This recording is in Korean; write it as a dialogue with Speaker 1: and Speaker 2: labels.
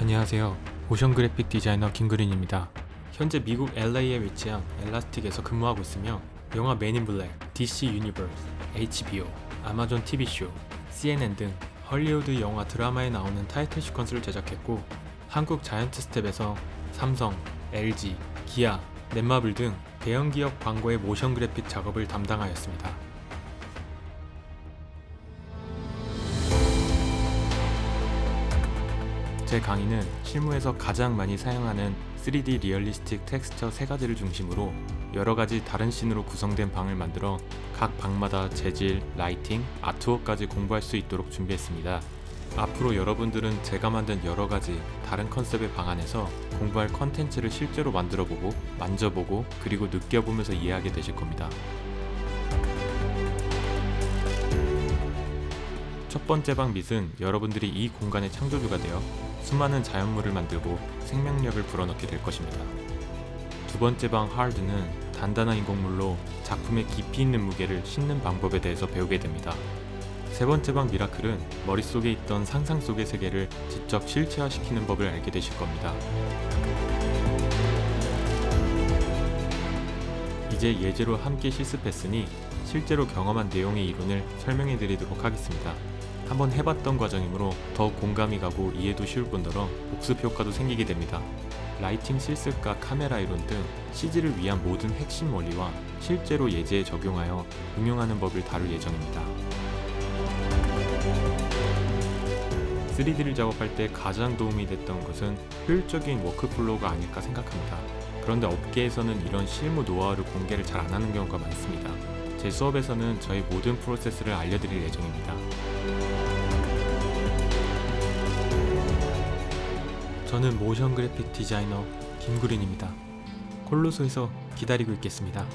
Speaker 1: 안녕하세요. 모션 그래픽 디자이너 김그린입니다. 현재 미국 LA에 위치한 엘라스틱에서 근무하고 있으며 영화 맨인 블랙, DC 유니버스, HBO, 아마존 TV쇼, CNN 등 헐리우드 영화 드라마에 나오는 타이틀 시퀀스를 제작했고 한국 자이언트 스텝에서 삼성, LG, 기아, 넷마블 등 대형 기업 광고의 모션 그래픽 작업을 담당하였습니다. 제 강의는 실무에서 가장 많이 사용하는 3D 리얼리스틱 텍스처 세 가지를 중심으로 여러 가지 다른 씬으로 구성된 방을 만들어 각 방마다 재질, 라이팅, 아트웍까지 공부할 수 있도록 준비했습니다. 앞으로 여러분들은 제가 만든 여러 가지 다른 컨셉의 방 안에서 공부할 컨텐츠를 실제로 만들어 보고 만져보고 그리고 느껴보면서 이해하게 되실 겁니다. 첫 번째 방 밑은 여러분들이 이 공간의 창조주가 되어 수많은 자연물을 만들고 생명력을 불어넣게 될 것입니다. 두 번째 방 하드는 단단한 인공물로 작품의 깊이 있는 무게를 싣는 방법에 대해서 배우게 됩니다. 세 번째 방 미라클은 머릿속에 있던 상상 속의 세계를 직접 실체화시키는 법을 알게 되실 겁니다. 이제 예제로 함께 실습했으니 실제로 경험한 내용의 이론을 설명해 드리도록 하겠습니다. 한번 해봤던 과정이므로 더 공감이 가고 이해도 쉬울 뿐더러 복습 효과도 생기게 됩니다. 라이팅 실습과 카메라 이론 등 CG를 위한 모든 핵심 원리와 실제로 예제에 적용하여 응용하는 법을 다룰 예정입니다. 3D를 작업할 때 가장 도움이 됐던 것은 효율적인 워크플로우가 아닐까 생각합니다. 그런데 업계에서는 이런 실무 노하우를 공개를 잘 안 하는 경우가 많습니다. 제 수업에서는 저희 모든 프로세스를 알려드릴 예정입니다. 저는 모션 그래픽 디자이너 김구린입니다. 콜로소에서 기다리고 있겠습니다.